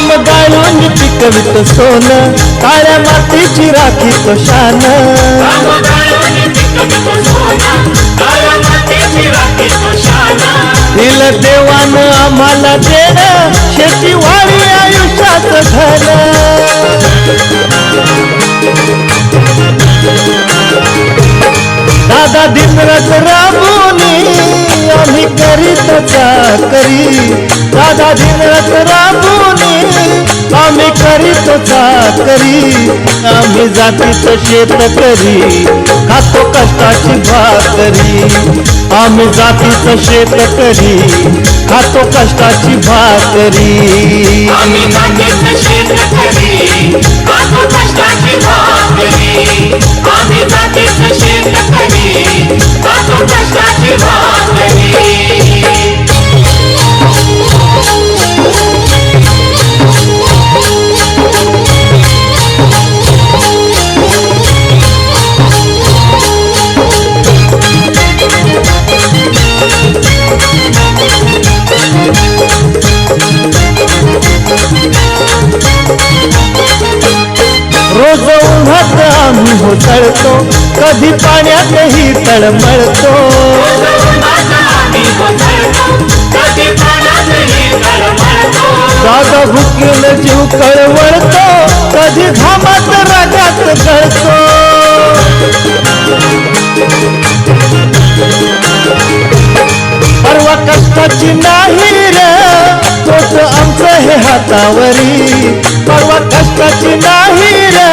घाम गाळून पिकवित सोनं. काळ्या मातीची राखी तो शान दिल देवान आम्हाला देण. शेती वाढी आयुष्यात धन. दादा दिनरात राबूनी आम्ही करीत चाकरी. दादा दिनरात राबोनी आम्ही करीत चाकरी. आम्ही जातीत शेतकरी खातो कष्टाची भाकरी. आम्ही जातीत शेतकरी खातो कष्टाची भाकरी. कोसळतो कधी पाण्यातही तळमळतो. कधी पाण्यातही तळमळतो दादा भुकेल जीव कळवळतो कधी घामात रागात गळतो. परवा कष्टाची नाही रे तोच आमचं हे हातावरी. परवा कष्टाची नाही रे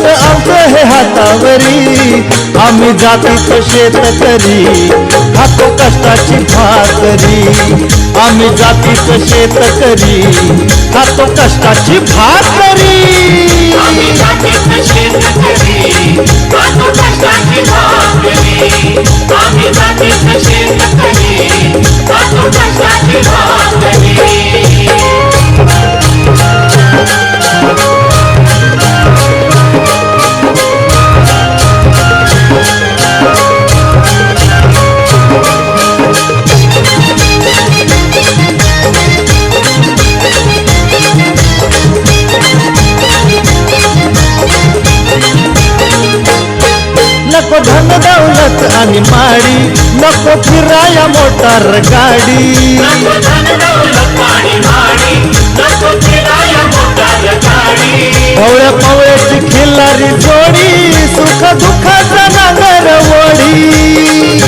पोट आमचं हे हातावरी. आम्ही जातीच शेत करी खातो कष्टाची भाकरी. आम्ही जातीच शेत करी खातो कष्टाची भाकरी. आम्ही जातीचं शेत करी आणि माडी नको फिराया मोटार गाडी. पवळ्या पवळ्याची खिल्लारी जोडी सुख दुःखाचा नागर वडी.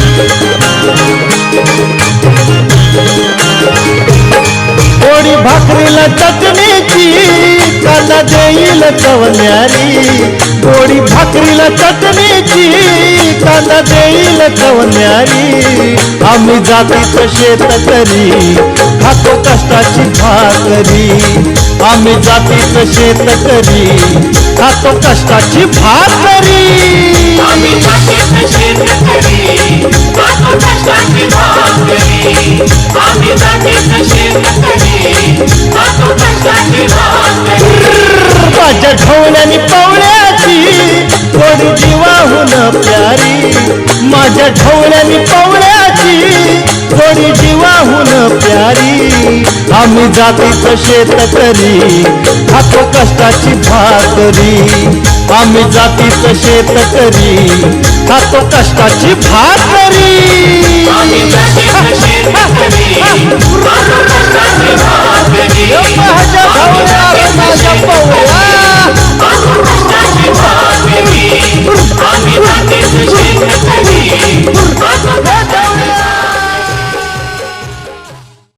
पोळी भाकरीला चटणीची कांदा देईल चवण्यारी पोळी भाकरीला चटणीची कांदा देईल चवण्यारी आम्ही जातीचं शेतकरी खातो कष्टाची भाकरी. आम्ही जातीचं शेतकरी खातो कष्टाची भाकरी. आम्ही जातीचं शेतकरी खातो कष्टाची भाकरी. आम्ही जातीचं शेतकरी खातो कष्टाची भाकरी. माझ्या ढवल्यानी पवळ्याची थोडी प्यारी माझ्या ढवळ्यानी पवळ्याची थोडी जीवाहून प्यारी. आम्ही जातीचं शेतकरी खातो कष्टाची भाकरी. आम्ही जातीचं शेतकरी खातो कष्टाची भाकरी. आम्ही जातीचं शेतकरी, खातो कष्टाची भाकरी. माझ्या